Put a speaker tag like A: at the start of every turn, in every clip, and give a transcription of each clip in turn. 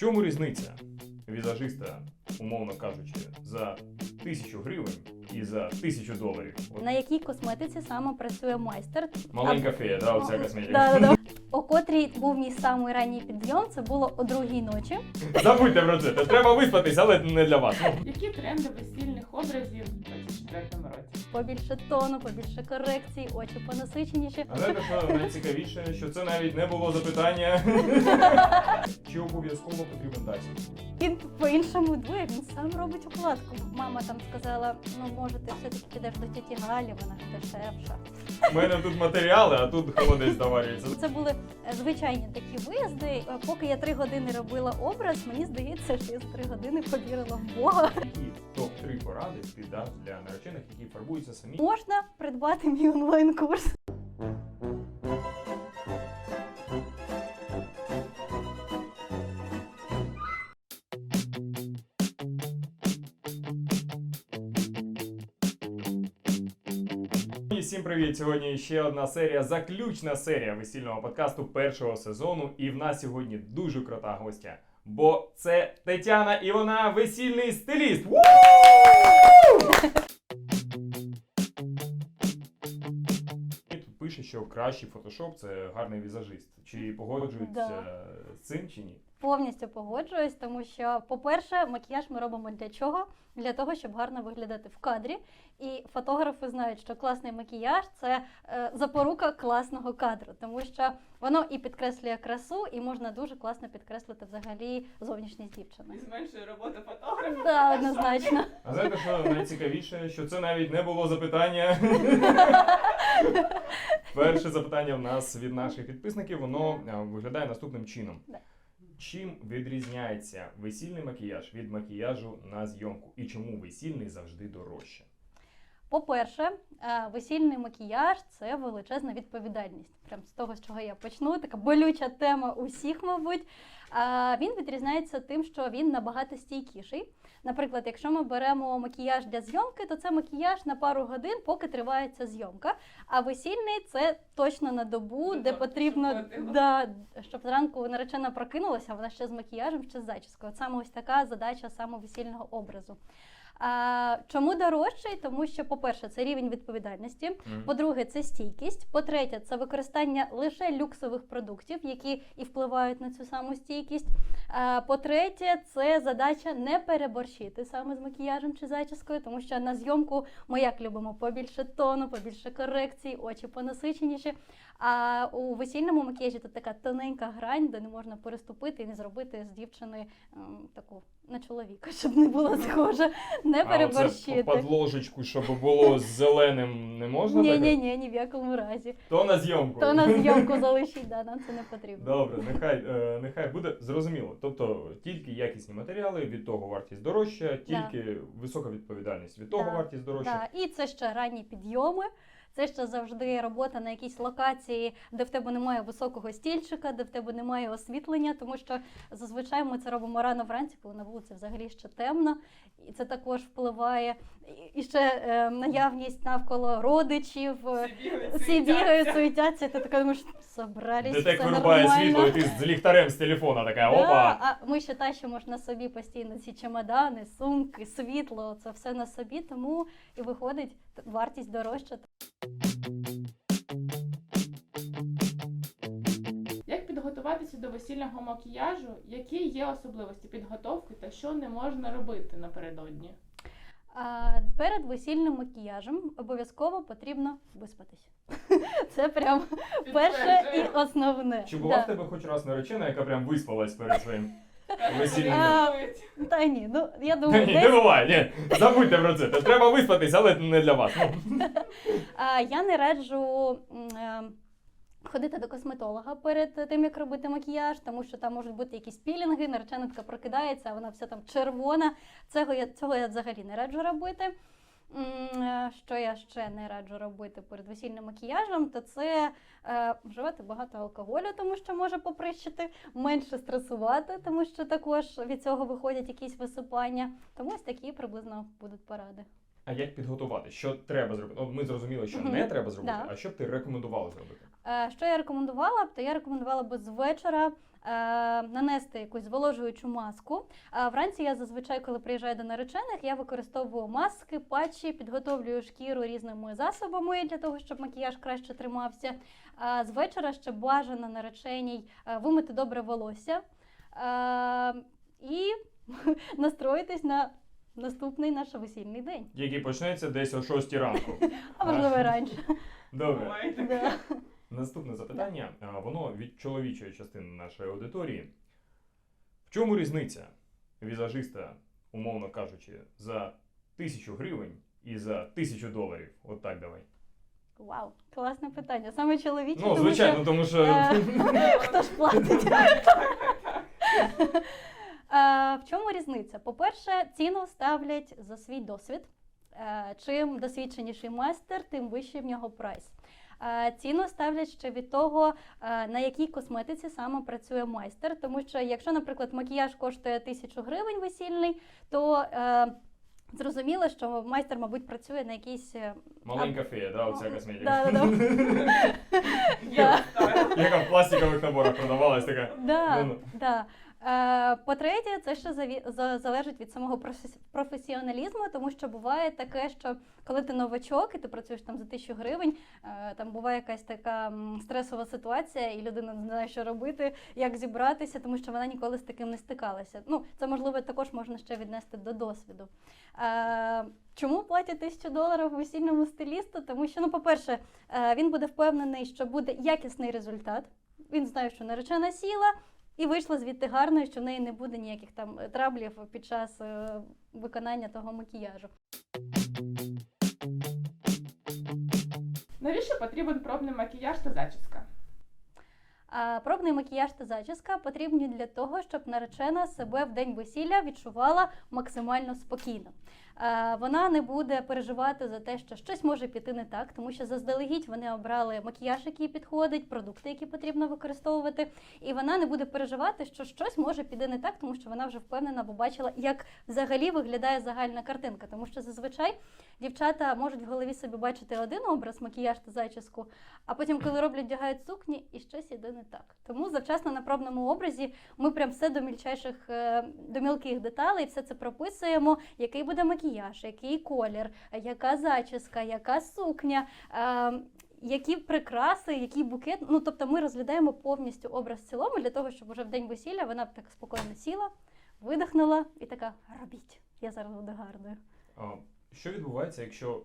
A: чому різниця візажиста, умовно кажучи, за тисячу гривень і за тисячу доларів?
B: На якій косметиці саме працює майстер?
A: маленька фея, да, оця косметика.
B: Да, да, да. О котрій був мій самий ранній підйом, це було о другій ночі.
A: Забудьте про це. Треба виспатись, але не для вас. Ну,
C: Які тренди весільних образів у 24 році?
B: Побільше тону, побільше корекцій, очі понасиченіші.
A: Але що найцікавіше, що це навіть не було запитання. Чи обов'язково потрібен дасі?
B: Він по-іншому дує, він сам робить укладку. Мама там сказала: ну може ти все-таки підеш до тіті Галі, вона ж дешевша.
A: У мене тут матеріали, а тут холодець заварюється.
B: Це були звичайні такі виїзди. Е, Поки я три години робила образ, мені здається, що я за три години повірила в Бога.
A: Які топ-3 поради ти дав для наречених, які фарбуються самі?
B: Можна придбати мій онлайн-курс.
A: Всім привіт! Сьогодні ще одна серія, заключна серія весільного подкасту першого сезону. І в нас сьогодні дуже крута гостя. Бо це Тетяна і вона весільний стиліст. Ву! І Тут пише, що кращий фотошоп це гарний візажист. Чи погоджуються
B: Да.
A: з цим чи ні?
B: Повністю погоджуюсь, тому що, по-перше, макіяж ми робимо для чого? Для того, щоб гарно виглядати в кадрі. І фотографи знають, що класний макіяж це е, запорука класного кадру, тому що воно і підкреслює красу, і можна дуже класно підкреслити взагалі зовнішність дівчини.
C: І зменшує роботу фотографа.
B: Да, однозначно.
A: А знаєте, що найцікавіше, що це навіть не було запитання. Перше запитання в нас від наших підписників, воно виглядає наступним чином. Чим відрізняється весільний макіяж від макіяжу на зйомку? І чому весільний завжди дорожче?
B: По-перше, е, весільний макіяж це величезна відповідальність. Прям з того, з чого я почну, така болюча тема усіх, мабуть. А, Він відрізняється тим, що він набагато стійкіший. Наприклад, якщо ми беремо макіяж для зйомки, то це макіяж на пару годин, поки тривається зйомка. А весільний це точно на добу,
C: Ну,
B: де потрібно да, щоб зранку наречена прокинулася, вона ще з макіяжем, ще з зачіскою. От Саме ось така задача саме весільного образу. А, чому дорожчий? Тому що, по-перше, це рівень відповідальності. По-друге, це стійкість. По-третє, це використання лише люксових продуктів, які і впливають на цю саму стійкість. А, По-третє, це задача не переборщити саме з макіяжем чи зачіскою, тому що на зйомку ми як любимо побільше тону, побільше корекцій, очі понасиченіші. А у весільному макіяжі тут така тоненька грань, де не можна переступити і не зробити з дівчини таку на чоловіка, щоб не було схоже, не
A: А
B: переборщити.
A: під ложечку, щоб було з зеленим, не можна
B: Ні, ні, ні, ні в якому разі.
A: То на зйомку.
B: То на зйомку залишіть, да, нам це не потрібно.
A: Добре, нехай, е, нехай буде зрозуміло. Тобто тільки якісні матеріали, від того вартість дорожча, тільки висока відповідальність, від того
B: Да,
A: вартість дорожча.
B: Да. І це ще ранні підйоми. Це ще завжди робота на якійсь локації, де в тебе немає високого стільчика, де в тебе немає освітлення, тому що зазвичай ми це робимо рано вранці, коли на вулиці взагалі ще темно, і це також впливає. І- ще е, наявність навколо родичів.
C: Всі бігають, суетяться.
B: і ти така думаєш, собрались,
A: Де так
B: все
A: вирубає
B: нормально.
A: світло, і ти з ліхтарем з телефона така,
B: Да,
A: опа!
B: а ми ще тащимо ж на собі постійно ці чемодани, сумки, світло, це все на собі, тому і виходить т- вартість дорожча.
C: Як підготуватися до весільного макіяжу? Які є особливості підготовки та що не можна робити напередодні?
B: А перед весільним макіяжем обов'язково потрібно виспатись. Це прям перше і основне.
A: Чи була в тебе хоч раз наречена, яка прям виспалась перед своїм? Весільним.
B: А, Та ні, ну я думаю,
A: ні, не
B: десь
A: буває, ні. Забудьте про це. Та Треба виспатись, але не для вас.
B: А, я не раджу м, е, ходити до косметолога перед тим, як робити макіяж, тому що там можуть бути якісь пілінги, наречена така прокидається, а вона вся там червона. Цього я, цього я взагалі не раджу робити. Е, Що я ще не раджу робити перед весільним макіяжем, то це е, вживати багато алкоголю, тому що може поприщити, менше стресувати, тому що також від цього виходять якісь висипання. Тому ось такі приблизно будуть поради.
A: А як підготувати? Що треба зробити? От ми зрозуміли, що не треба зробити, а що б ти рекомендувала зробити?
B: Е, Що я рекомендувала б? То я рекомендувала б з вечора е, нанести якусь зволожуючу маску. А вранці я зазвичай, коли приїжджаю до наречених, я використовую маски, патчі, підготовлюю шкіру різними засобами для того, щоб макіяж краще тримався. А з вечора ще бажано нареченій е, вимити добре волосся е, і настроїтись на наступний наш весільний день.
A: Який почнеться десь о 6 ранку.
B: А можливо, і раніше.
A: Добре. Наступне запитання, воно від чоловічої частини нашої аудиторії. В чому різниця візажиста, умовно кажучи, за тисячу гривень і за тисячу доларів? От так давай.
B: Вау, класне питання. Саме чоловічі,
A: Ну, звичайно, тому що.
B: е, хто ж платить. Е, В чому різниця? По-перше, ціну ставлять за свій досвід. Е, Чим досвідченіший майстер, тим вищий в нього прайс. Е, Ціну ставлять ще від того, е, на якій косметиці саме працює майстер. Тому що, якщо, наприклад, макіяж коштує тисячу гривень весільний, то е, зрозуміло, що майстер, мабуть, працює на якійсь
A: Маленька фея, да, оця косметика. Яка в пластикових наборах продавалась така.
B: Е, по-третє, це ще залежить від самого професі- професіоналізму, тому що буває таке, що коли ти новачок і ти працюєш там за тисячу гривень, е, там буває якась така стресова ситуація, і людина не знає, що робити, як зібратися, тому що вона ніколи з таким не стикалася. Ну, це можливо також можна ще віднести до досвіду. Е, чому платять тисячу доларів весільному стилісту? Тому що, ну, по-перше, він буде впевнений, що буде якісний результат. Він знає, що наречена сіла. І вийшла звідти гарно, і що в неї не буде ніяких там е, траблів під час е, виконання того макіяжу.
C: Навіщо потрібен пробний макіяж та зачіска?
B: А пробний макіяж та зачіска потрібні для того, щоб наречена себе в день весілля відчувала максимально спокійно. Е, Вона не буде переживати за те, що щось може піти не так, тому що заздалегідь вони обрали макіяж, який підходить, продукти, які потрібно використовувати, і вона не буде переживати, що щось може піти не так, тому що вона вже впевнена, бо бачила, як взагалі виглядає загальна картинка. Тому що зазвичай дівчата можуть в голові собі бачити один образ, макіяж та зачіску, а потім, коли роблять, вдягають сукні, і щось іде не так. Тому завчасно на пробному образі ми прям все до мільчайших, е, до мілких деталей, все це прописуємо, який буде макіяж, який колір, яка зачіска, яка сукня. е, Які прикраси, який букет. Ну тобто ми розглядаємо повністю образ в цілому для того, щоб уже в день весілля вона б так спокійно сіла, видихнула і така робіть. Я зараз буду гарною.
A: А, Що відбувається, якщо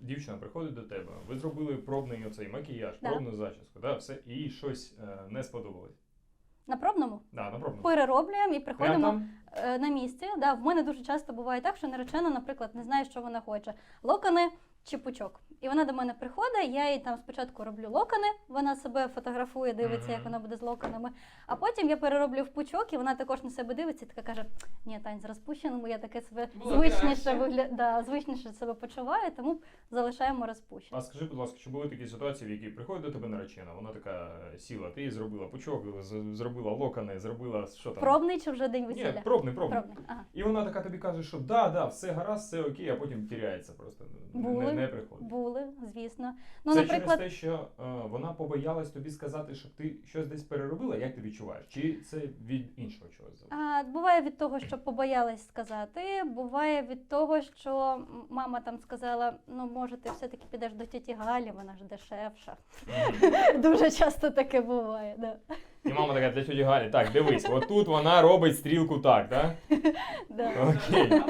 A: дівчина приходить до тебе, ви зробили пробний оцей макіяж,
B: Да.
A: пробну зачіску, да, все, і щось е, не сподобалось.
B: На пробному
A: Да, на пробному.
B: перероблюємо і приходимо.
A: там?
B: Е, на місці. Да, в мене дуже часто буває так, що наречена, наприклад, не знає, що вона хоче: локони чи пучок. І вона до мене приходить, я їй там спочатку роблю локони, вона себе фотографує, дивиться, як вона буде з локонами. А потім я перероблю в пучок, і вона також на себе дивиться і така каже: Ні, Тань, з розпущеному я таке себе
C: Було
B: звичніше вигля... да, звичніше себе почуваю, тому залишаємо розпущеним.
A: А скажи, будь ласка, чи були такі ситуації, в які приходить до тебе наречена, вона така сіла, ти зробила пучок, зробила локони, зробила що там?
B: Пробний чи вже день весілля?
A: Ні, пробний, пробний.
B: Пробний. Ага.
A: І вона така тобі каже, що да, да, все гаразд, все окей, а потім тіряється просто.
B: Були.
A: Не, приходить.
B: Були, звісно. Ну,
A: Це
B: наприклад,
A: через те, що е, вона побоялась тобі сказати, щоб ти щось десь переробила, як ти відчуваєш? Чи це від іншого чогось?
B: А, буває від того, що побоялась сказати. Буває від того, що мама там сказала: ну, може, ти все-таки підеш до тіті Галі, вона ж дешевша. Дуже часто таке буває. Да.
A: І мама така для тьоті Галі, так, дивись, отут вона робить стрілку так, так?
B: Да.
A: Окей.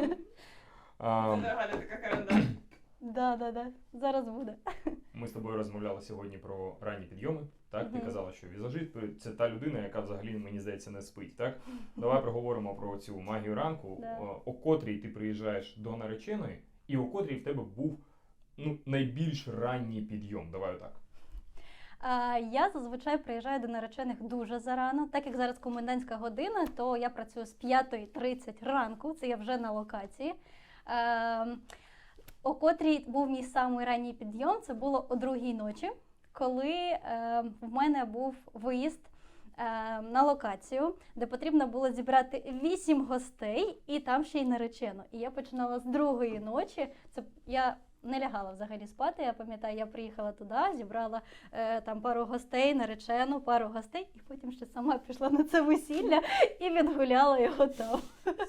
C: Це така карандаш.
B: Да, да, да. Зараз буде.
A: Ми з тобою розмовляли сьогодні про ранні підйоми. Так, ти казала, що візажист це та людина, яка взагалі, мені здається, не спить. Так? Давай проговоримо про цю магію ранку,
B: Да.
A: о, котрій ти приїжджаєш до нареченої, і о котрій в тебе був ну, найбільш ранній підйом. Давай отак.
B: Я зазвичай приїжджаю до наречених дуже зарано. Так як зараз комендантська година, то я працюю з 5.30 ранку, це я вже на локації. О котрій був мій самий ранній підйом, це було о другій ночі, коли е, в мене був виїзд. е, На локацію, де потрібно було зібрати вісім гостей, і там ще й наречено. І я починала з другої ночі. Це я не лягала взагалі спати. Я пам'ятаю, я приїхала туди, зібрала е, там пару гостей, наречену, пару гостей, і потім ще сама пішла на це весілля і відгуляла його там.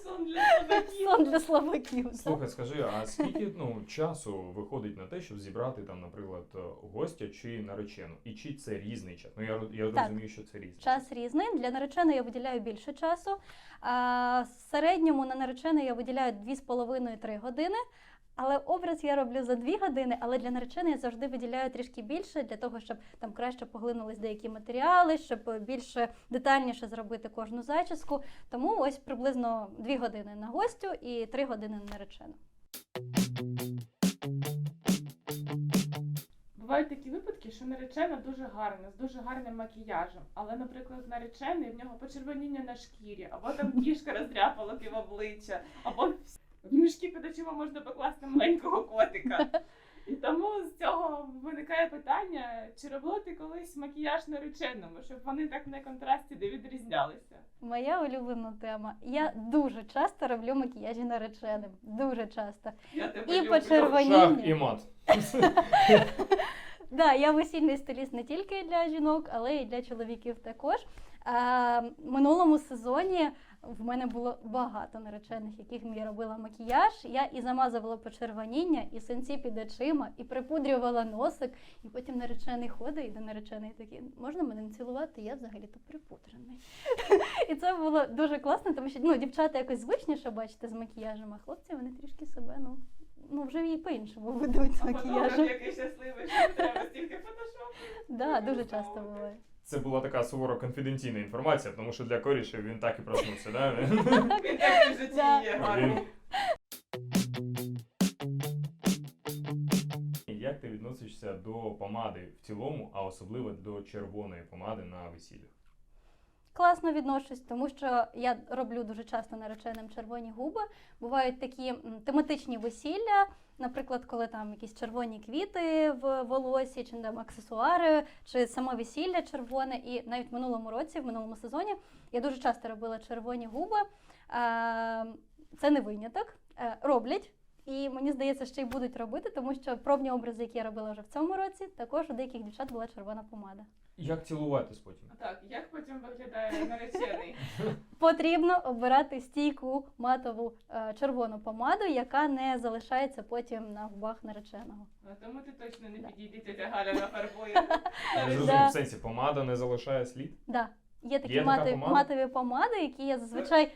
C: Сон для слабаків.
B: Сон для слабаків.
A: Слухай, скажи, а скільки ну, часу виходить на те, щоб зібрати там, наприклад, е, гостя чи наречену? І чи це різний час? Ну я, я
B: Так.
A: розумію, що це різний
B: Час різний. Для нареченої я виділяю більше часу. А в середньому на нареченої я виділяю 2,5-3 години. Але образ я роблю за 2 години, але для нареченої я завжди виділяю трішки більше для того, щоб там краще поглинулись деякі матеріали, щоб більше детальніше зробити кожну зачіску. Тому ось приблизно 2 години на гостю і 3 години на наречену.
C: Бувають такі випадки, що наречена дуже гарна, з дуже гарним макіяжем. Але, наприклад, наречений в нього почервоніння на шкірі, або там кішка роздряпала пів обличчя, або в мішки під очима можна покласти маленького котика. І тому з цього виникає питання, чи робила ти колись макіяж нареченому, щоб вони так на контрасті не відрізнялися.
B: Моя улюблена тема. Я дуже часто роблю макіяжі нареченим. Дуже часто.
C: Я тебе
B: І
C: люблю.
B: почервоніння.
A: Шах і мат.
B: Да, я весільний стиліст не тільки для жінок, але й для чоловіків також. А, минулому сезоні в мене було багато наречених, яких я робила макіяж. Я і замазувала почервоніння, і синці під очима, і припудрювала носик. І потім наречений ходить, і до наречений такий, можна мене не цілувати, я взагалі-то припудрений. І це було дуже класно, тому що ну, дівчата якось звичніше бачите з макіяжем, а хлопці вони трішки себе ну, ну вже і по-іншому ведуть макіяжем.
C: який щасливий, що треба стільки фотошопу.
B: Да, дуже часто буває.
A: Це була така суворо конфіденційна інформація, тому що для корішів він так і проснувся, да?
C: Він так в житті є
A: Він- Як ти відносишся до помади в цілому, а особливо до червоної помади на весіллях?
B: Класно відношусь, тому що я роблю дуже часто нареченим червоні губи. Бувають такі м, тематичні весілля, наприклад, коли там якісь червоні квіти в волосі, чи там аксесуари, чи само весілля червоне. І навіть в минулому році, в минулому сезоні, я дуже часто робила червоні губи. Е, Це не виняток. Е, Роблять. І мені здається, ще й будуть робити, тому що пробні образи, які я робила вже в цьому році, також у деяких дівчат була червона помада.
A: Як цілуватись потім?
C: Так, як потім виглядає наречений?
B: Потрібно обирати стійку матову е, червону помаду, яка не залишається потім на губах нареченого.
C: А тому ти точно не підійдете для Галя нафарбує.
A: Я
B: Да.
A: зрозумів, в сенсі помада не залишає слід.
B: Да. Є такі
A: Є така
B: матові,
A: помада?
B: матові помади, які я зазвичай.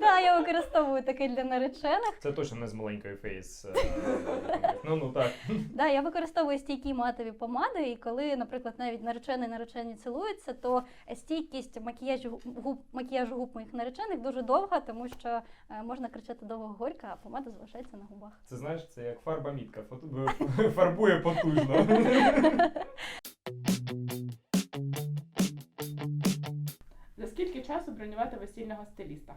B: Да, я використовую таке для наречених.
A: Це точно не з маленької фейс. е, Ну ну так.
B: Да, я використовую стійкі матові помади, і коли, наприклад, навіть наречений наречені цілуються, то стійкість макіяжу губ макіяжу губ моїх наречених дуже довга, тому що е, можна кричати довго горько, а помада залишається на губах.
A: Це знаєш, це як фарба мітка. фото- Фарбує потужно.
C: За скільки часу бронювати весільного стиліста?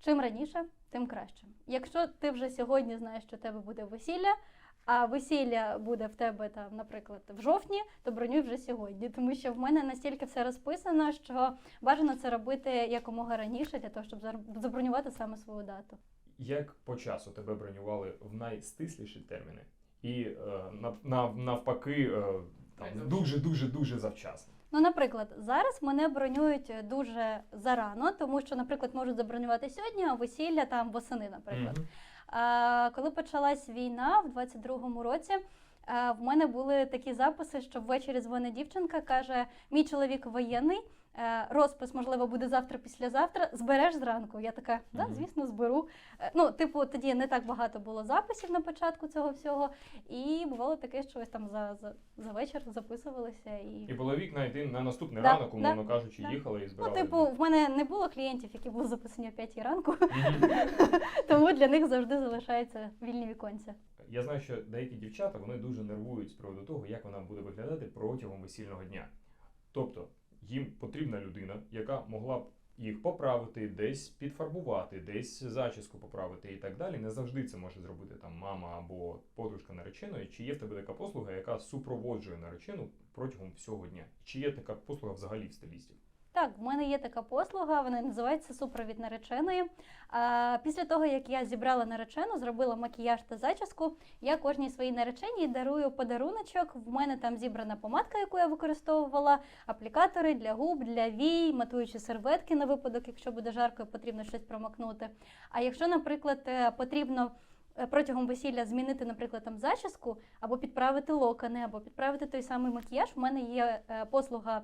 B: Чим раніше, тим краще. Якщо ти вже сьогодні знаєш, що у тебе буде весілля, а весілля буде в тебе там, наприклад, в жовтні, то бронюй вже сьогодні. Тому що в мене настільки все розписано, що бажано це робити якомога раніше для того, щоб забронювати саме свою дату.
A: Як по часу тебе бронювали в найстисліші терміни? І е, нав- нав- навпаки, е, там дуже дуже дуже завчасно.
B: Ну, наприклад, зараз мене бронюють дуже зарано, тому що, наприклад, можуть забронювати сьогодні, а весілля там восени, наприклад.
A: Мгм.
B: А, коли почалась війна в 22-му році, в мене були такі записи, що ввечері дзвонить дівчинка, каже: мій чоловік воєнний. Е, Розпис, можливо, буде завтра, післязавтра. Збереш зранку. Я така, да, звісно, зберу. Е, Ну, типу, тоді не так багато було записів на початку цього всього. І бувало таке, що ось там за, за, за вечір записувалися. І...
A: І було вікна йти на наступний
B: Да,
A: ранок, умовно кажучи,
B: да.
A: їхали і
B: Ну, типу, в мене не було клієнтів, які були записані о 5 ранку, тому для них завжди залишаються вільні віконця.
A: Я знаю, що деякі дівчата вони дуже нервують з приводу того, як вона буде виглядати протягом весільного дня. Тобто їм потрібна людина, яка могла б їх поправити, десь підфарбувати, десь зачіску поправити і так далі. Не завжди це може зробити там мама або подружка нареченої. Чи є в тебе така послуга, яка супроводжує наречену протягом всього дня? Чи є така послуга взагалі в стилістів?
B: Так, в мене є така послуга, вона називається супровід нареченої. А, після того, як я зібрала наречену, зробила макіяж та зачіску, я кожній своїй нареченій дарую подаруночок. В мене там зібрана помадка, яку я використовувала, аплікатори для губ, для вій, матуючі серветки на випадок, якщо буде жарко, потрібно щось промокнути. А якщо, наприклад, е, потрібно е, протягом весілля змінити, наприклад, там зачіску, або підправити локони, або підправити той самий макіяж, в мене є е, послуга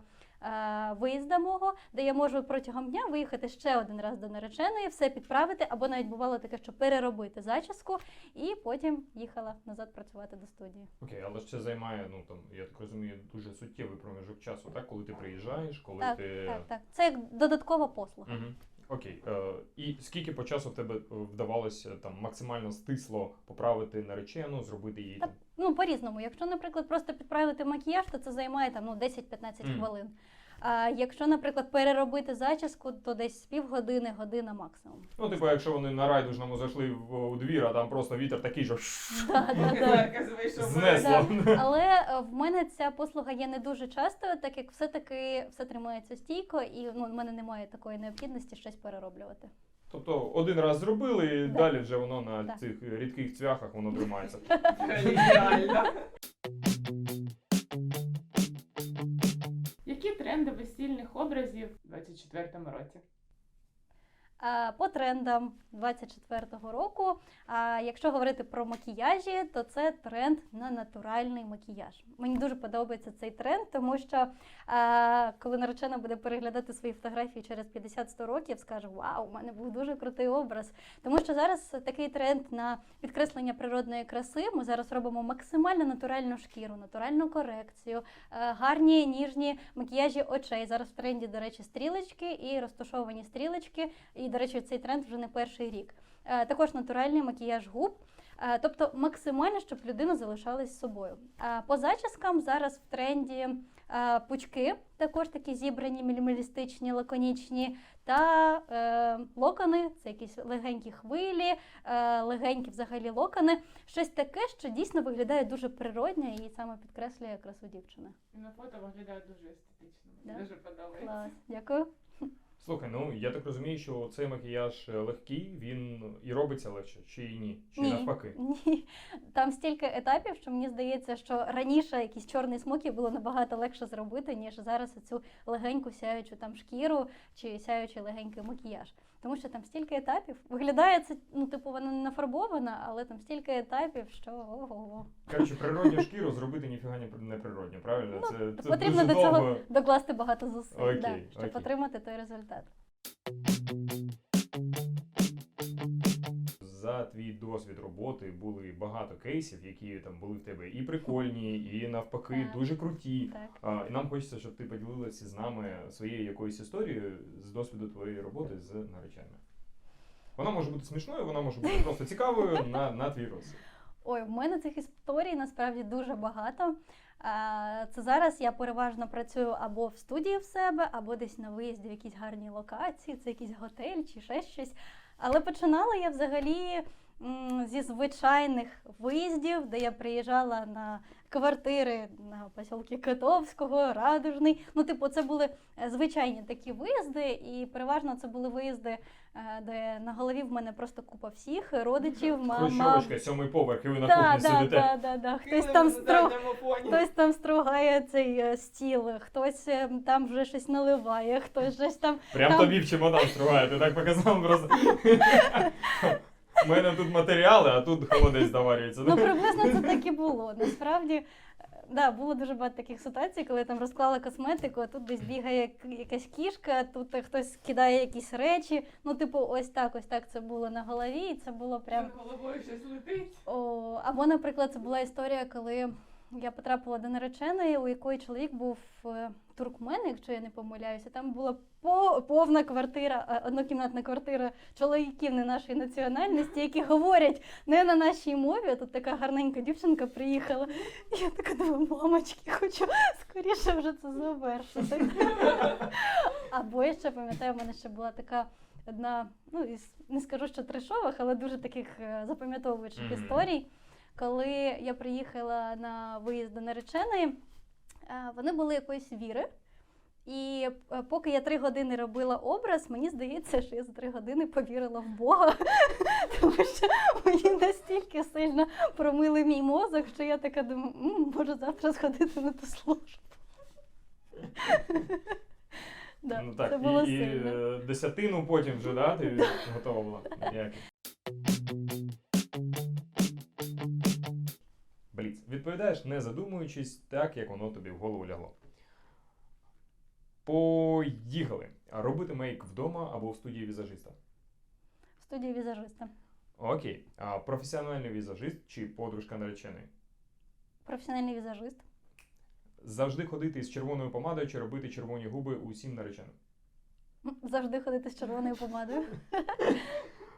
B: виїзда мого, де я можу протягом дня виїхати ще один раз до нареченої, все підправити, або навіть бувало таке, що переробити зачіску, і потім їхала назад працювати до студії.
A: Окей, але ж це займає, ну там, я так розумію, дуже суттєвий проміжок часу, так? Коли ти приїжджаєш, коли
B: Так,
A: ти.
B: Так, так. Це як додаткова послуга.
A: Угу. Окей. Е, і скільки по часу в тебе е, вдавалося там максимально стисло поправити наречену, зробити її там.
B: Ну, по-різному. Якщо, наприклад, просто підправити макіяж, то це займає там ну, 10-15
A: Мгм.
B: хвилин. А якщо, наприклад, переробити зачіску, то десь півгодини, година максимум.
A: Ну, типу, якщо вони на райдужному зайшли в у двір, а там просто вітер такий, що
B: Да, да, да.
C: Зараз вийшов.
B: Але е, в мене ця послуга є не дуже часто, так як все-таки все тримається стійко, і ну, в мене немає такої необхідності щось перероблювати.
A: Тобто один раз зробили, і
B: Да.
A: далі вже воно на
B: Да.
A: цих рідких цвяхах воно тримається.
C: Які тренди весільних образів у 24-му році?
B: По трендам 24-го року, а якщо говорити про макіяжі, то це тренд на натуральний макіяж. Мені дуже подобається цей тренд, тому що коли наречена буде переглядати свої фотографії через 50-100 років, скаже: Вау, у мене був дуже крутий образ. Тому що зараз такий тренд на підкреслення природної краси. Ми зараз робимо максимально натуральну шкіру, натуральну корекцію, е, гарні ніжні макіяжі очей. Зараз в тренді, до речі, стрілочки і розташовані стрілочки. І, до речі, цей тренд вже не перший рік. Е, Також натуральний макіяж губ. Е, Тобто максимально, щоб людина залишалась собою. А По зачіскам зараз в тренді е, пучки, також такі зібрані, мінімалістичні, лаконічні, та е, локони, це якісь легенькі хвилі, е, легенькі взагалі локони. Щось таке, що дійсно виглядає дуже природньо і саме підкреслює красу дівчини.
C: І на фото виглядає дуже естетично.
B: Да?
C: дуже подобається.
B: Клас, дякую.
A: Слухай, ну я так розумію, що цей макіяж е, легкий, він і робиться легше, чи ні? Чи
B: Ні.
A: навпаки?
B: Ні, там стільки етапів, що мені здається, що раніше якийсь чорний смокі було набагато легше зробити, ніж зараз цю легеньку сяючу там шкіру чи сяючий легенький макіяж. Тому що там стільки етапів. Виглядає це, ну, типу, вона не нафарбована, але там стільки етапів, що ого.
A: Коротше, природню шкіру зробити ніфіга не природньо, правильно?
B: Ну,
A: це, це
B: Потрібно
A: дуже
B: до цього
A: довго.
B: докласти багато зусиль,
A: Окей,
B: да, щоб
A: окей.
B: отримати той результат.
A: За твій досвід роботи були багато кейсів, які там були в тебе і прикольні, і навпаки
B: Так.
A: дуже круті.
B: Так.
A: А, і нам хочеться, щоб ти поділилася з нами своєю якоюсь історією з досвіду твоєї роботи з нареченими. Вона може бути смішною, вона може бути просто цікавою на, на твій розсуд.
B: Ой, в мене цих історій насправді дуже багато. Це зараз я переважно працюю або в студії в себе, або десь на виїзді в якісь гарні локації, це якийсь готель чи ще щось. Але починала я взагалі зі звичайних виїздів, де я приїжджала на квартири на посілки Котовського, Радужний. Ну, типу, це були е, звичайні такі виїзди, і переважно це були виїзди, е, де на голові в мене просто купа всіх родичів, мама.
A: Сьомий поверх, і ви на кухні
B: да,
A: сидите.
B: да, да, да. Хтось там стру... Хтось там стругає цей е, стіл, хтось там вже щось наливає, хтось щось там.
A: Прям
B: Там-
A: тобі в чемодан стриває, ти так показав просто. У мене тут матеріали, а тут холодець заварюється.
B: Ну, приблизно це так і було. Насправді, е, да, було дуже багато таких ситуацій, коли я там розклала косметику, а тут десь бігає якась кішка, тут хтось кидає якісь речі. Ну, типу, ось так, ось так це було на голові, і це було прям.
C: Головою щось летить.
B: О, або, наприклад, це була історія, коли я потрапила до нареченої, у якої чоловік був е, туркмен, якщо я не помиляюся. Там була повна квартира, е, однокімнатна квартира чоловіків не нашої національності, які говорять не на нашій мові. А Тут така гарненька дівчинка приїхала. І я така думаю, мамочки, хочу скоріше вже це завершити. Або я ще пам'ятаю, в мене ще була така. Одна, ну із не скажу, що трешових, але дуже таких е, запам'ятовуючих
A: Мгм.
B: історій. Коли я приїхала на виїзд до нареченої, е, вони були якоїсь віри. І е, поки я три години робила образ, мені здається, що я за три години повірила в Бога, тому що мені настільки сильно промили мій мозок, що я така думаю, «М, може завтра сходити на ту службу. Да,
A: ну так,
B: це було
A: і,
B: сильно.
A: е, десятину потім вже, да, ти готова була. Як? Бліц. Відповідаєш, не задумуючись, так як воно тобі в голову лягло. Поїхали. Робити мейк вдома або в студії візажиста.
B: В студії візажиста.
A: Окей. А професіональний візажист чи подружка нареченої?
B: Професіональний візажист.
A: Завжди ходити з червоною помадою чи робити червоні губи усім нареченим.
B: Завжди ходити з червоною помадою.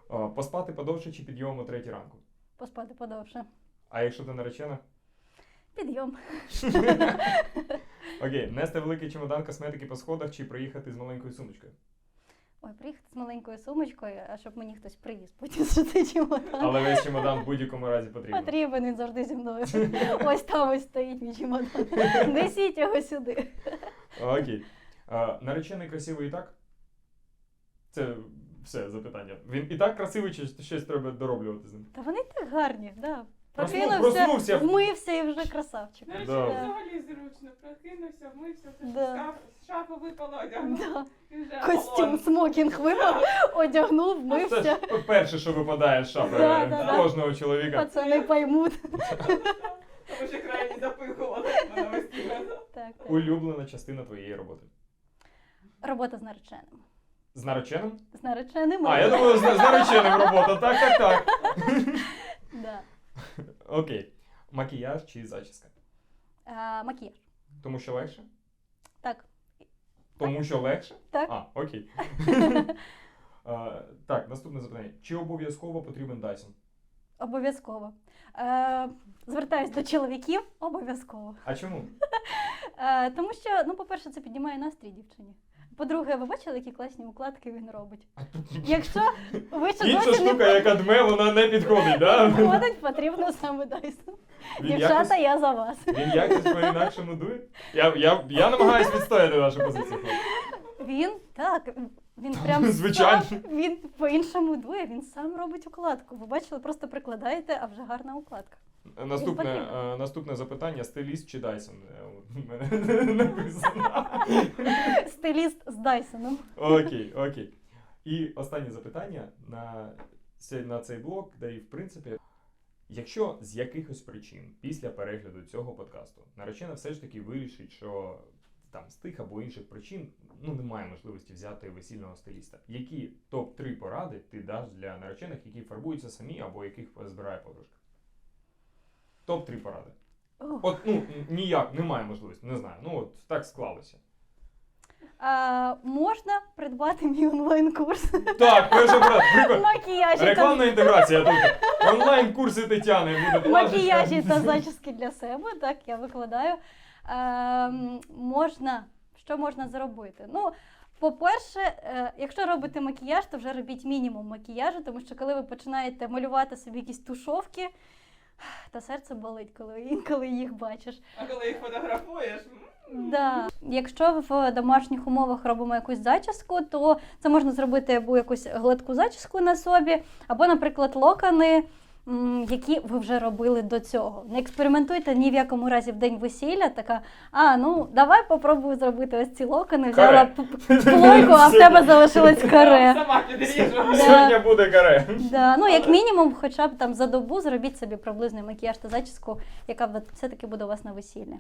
A: Поспати подовше чи підйом о третій ранку.
B: Поспати подовше.
A: А якщо ти наречена?
B: Підйом.
A: Окей, нести великий чемодан косметики по сходах чи проїхати з маленькою сумочкою.
B: Ой, приїхати з маленькою сумочкою, а щоб мені хтось привіз потім сюди чемодан.
A: Але весь чемодан в будь-якому разі потрібен.
B: Потрібен він завжди зі мною. Ось там ось стоїть мій чемодан. Несіть його сюди.
A: Окей. А, наречений красивий і так? Це все запитання. Він і так красивий, чи щось треба дороблювати з ним?
B: Та вони так гарні, да.
A: Проснув-
B: Прокинувся,
A: проснувся.
B: вмився і вже красавчик.
C: Речі,
A: Да.
C: взагалі зручно. Прокинувся, вмився, все
B: Да.
C: з шаф- з випало, одягнув.
B: Да.
C: і вже
B: Костюм, смокінг випав, одягнув,
A: Це
B: вмився.
A: ж перше, що випадає з шафи
B: Да, да, да.
A: кожного чоловіка.
B: Пацани поймуть.
C: Тому що крайні запихували.
B: Так, так.
A: Улюблена частина твоєї роботи.
B: Робота з нареченим.
A: З нареченим?
B: З нареченим.
A: А, я думаю, з, з нареченим робота. Так, так, так.
B: Да.
A: Окей. Макіяж чи зачіска?
B: А, макіяж.
A: Тому що легше?
B: Так.
A: Тому що легше?
B: Так.
A: А, окей. А, так, наступне запитання. Чи обов'язково потрібен Dyson?
B: Обов'язково. Е, звертаюсь до чоловіків, обов'язково.
A: А чому?
B: Е, тому що, ну, по-перше, це піднімає настрій дівчині. По-друге, ви бачили, які класні укладки він робить? Якщо ви ще
A: Інша
B: досі не
A: штука, яка дме, вона не підходить, да?
B: підходить, потрібно саме Dyson.
A: Він
B: Дівчата,
A: якось,
B: я за вас.
A: він якось по-інакшому дує? Я, я, я намагаюся відстояти нашу позицію.
B: Він так, він прям
A: Звичайно.
B: сам- він по-іншому дує, він сам робить укладку. Ви бачили, просто прикладаєте, а вже гарна укладка.
A: Наступне, е, наступне запитання: стиліст чи Dyson? Е, от мене написано.
B: Стиліст з Дайсоном.
A: Окей, окей. І останнє запитання на, ся- на цей блок, де і в принципі, якщо з якихось причин після перегляду цього подкасту наречена все ж таки вирішить, що там з тих або інших причин ну немає можливості взяти весільного стиліста. Які топ-3 поради ти даш для наречених, які фарбуються самі або яких збирає подружка? Топ-3 поради.
B: Ох.
A: От ну ніяк немає можливості, не знаю. Ну от так склалося.
B: А, можна придбати мій онлайн-курс
A: Так, перша порада.
B: Макіяжі та,
A: Рекламна інтеграція тут. Онлайн-курси Тетяни буде
B: макіяжі та зачіски для себе. Так, я викладаю. Ем, можна, що можна зробити? Ну, по-перше, е, якщо робите макіяж, то вже робіть мінімум макіяжу, тому що коли ви починаєте малювати собі якісь тушовки, то серце болить, коли інколи їх бачиш.
C: А коли їх фотографуєш,
B: Да. Якщо в домашніх умовах робимо якусь зачіску, то це можна зробити або якусь гладку зачіску на собі, або, наприклад, локони, які ви вже робили до цього. Не експериментуйте ні в якому разі в день весілля. Така, а ну давай попробую зробити ось ці локони. Взяла п- п- плойку, а в тебе залишилось каре.
C: Сама підріжу.
A: Сьогодні буде каре.
B: Да, ну як мінімум, хоча б там за добу зробіть собі приблизний макіяж та зачіску, яка в- все-таки буде у вас на весіллі.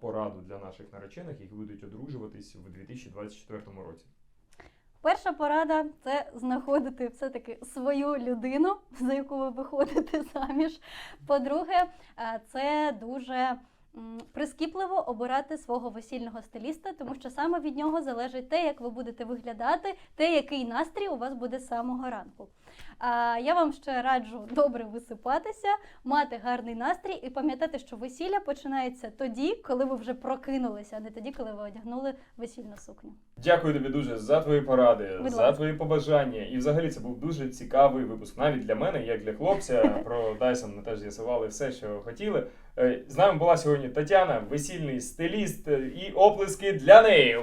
A: Пораду для наших наречених, які будуть одружуватись в 2024 році.
B: Перша порада це знаходити все-таки свою людину, за яку ви виходите заміж. По-друге, е, це дуже прискіпливо обирати свого весільного стиліста, тому що саме від нього залежить те, як ви будете виглядати, те, який настрій у вас буде з самого ранку. А я вам ще раджу добре висипатися, мати гарний настрій і пам'ятати, що весілля починається тоді, коли ви вже прокинулися, а не тоді, коли ви одягнули весільну сукню.
A: Дякую тобі дуже за твої поради,
B: Будь
A: за
B: ласка.
A: твої побажання. І взагалі це був дуже цікавий випуск. Навіть для мене, як для хлопця, про Dyson ми теж з'ясували все, що хотіли. Е, З нами була сьогодні Тетяна, весільний стиліст е, і оплески для неї.